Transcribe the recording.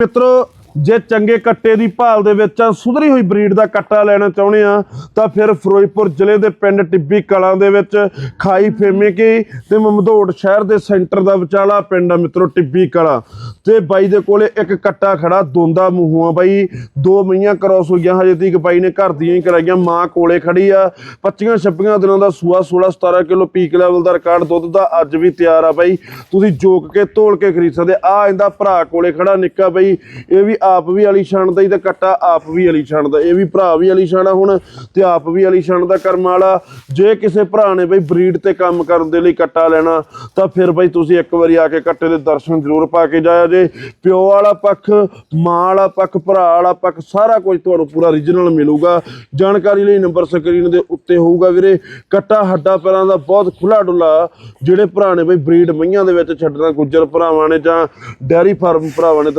ਮਿੱਤਰੋ ਜੇ ਚੰਗੇ ਕੱਟੇ ਦੀ ਭਾਲ ਦੇ ਵਿੱਚ ਆ, ਸੁਧਰੀ ਹੋਈ ਬਰੀਡ ਦਾ ਕੱਟਾ ਲੈਣਾ ਚਾਹੁੰਦੇ ਆ ਤਾਂ ਫਿਰ ਫਿਰੋਜ਼ਪੁਰ ਜ਼ਿਲ੍ਹੇ ਦੇ ਪਿੰਡ ਟਿੱਬੀ ਕਲਾਂ ਦੇ ਵਿੱਚ ਖਾਈ ਫੇਮੇ ਕੀ ਤੇ ਮਮਦੋੜ ਸ਼ਹਿਰ ਦੇ ਸੈਂਟਰ ਦਾ ਵਿਚਾਲਾ ਪਿੰਡ ਆ ਮਿੱਤਰੋ ਟਿੱਬੀ ਕਲਾਂ। ਤੇ ਬਾਈ ਦੇ ਕੋਲੇ ਇੱਕ ਕੱਟਾ ਖੜਾ ਦੋਂਦਾ ਮੂੰਹਾਂ ਬਾਈ। ਦੋ ਮਈਆਂ ਕ੍ਰਾਸ ਹੋਈਆਂ ਹਜੇ ਤੀਕ ਬਾਈ ਨੇ ਘਰ ਦੀਆਂ ਹੀ ਕਰਾਈਆਂ ਮਾਂ ਕੋਲੇ ਖੜੀ ਆ। 25 26 ਦਿਨਾਂ ਦਾ ਸੂਆ 16 17 ਕਿਲੋ ਪੀਕ ਲੈਵਲ ਦਾ ਰਿਕਾਰਡ ਦੁੱਧ ਦਾ ਅੱਜ ਵੀ ਤਿਆਰ ਆ ਬਾਈ। ਤੁਸੀਂ ਜੋਕ ਕੇ ਤੋਲ ਕੇ ਖਰੀਦ ਸਕਦੇ ਆ ਇਹਦਾ ਭਰਾ ਕੋਲੇ ਖੜਾ ਨਿੱਕਾ ਬਾਈ। ਇਹ ਵੀ ਆਪ ਵੀ ਅਲੀ ਛਾਣ ਦਾ ਹੀ ਤੇ ਕੱਟਾ ਆਪ ਵੀ ਅਲੀ ਛਾਣ ਦਾ। ਇਹ ਵੀ ਭਰਾ ਵੀ ਅਲੀ ਛਾਣਾ ਹੁਣ ਤੇ ਆਪ ਵੀ ਅਲੀ ਛਾਣ ਦਾ ਕਰਮ ਵਾਲਾ। ਜੇ ਕਿਸੇ ਭਰਾ ਨੇ ਬਾਈ ਬਰੀਡ ਤੇ ਕੰਮ ਕਰਨ ਦੇ ਲਈ ਕੱਟਾ ਲੈਣਾ, ਤਾਂ ਫਿਰ ਬਾਈ ਤੁਸੀਂ ਇੱਕ ਵਾਰੀ ਆ ਕੇ ਕੱਟੇ ਦੇ ਦਰਸ਼ਨ ਜ਼ਰੂਰ ਪਾ ਕੇ ਜਾਇਆ ਜੇ। ਪਿਓ ਵਾਲਾ ਪੱਖ, ਮਾਂ ਵਾਲਾ ਪੱਖ, ਭਰਾ ਵਾਲਾ ਪੱਖ, ਸਾਰਾ ਕੁਝ ਤੁਹਾਨੂੰ ਪੂਰਾ ਓਰੀਜਨਲ ਮਿਲੂਗਾ। ਜਾਣਕਾਰੀ ਲਈ ਨੰਬਰ ਸਕਰੀਨ ਦੇ ਉੱਤੇ ਹੋਊਗਾ ਵੀਰੇ। ਕੱਟਾ ਹੱਡਾ ਪੈਰਾਂ ਦਾ ਬਹੁਤ ਖੁੱਲਾ ਡੁੱਲਾ। ਜਿਹੜੇ ਭਰਾ ਨੇ ਬਈ ਬਰੀਡ ਮਈਆਂ ਦੇ ਵਿੱਚ ਛੱਡਣਾ, ਗੁੱਜਰ ਭਰਾਵਾਂ ਨੇ ਜਾਂ ਡੈਰੀ ਫਾਰਮ ਭਰਾਵਾਂ ਨੇ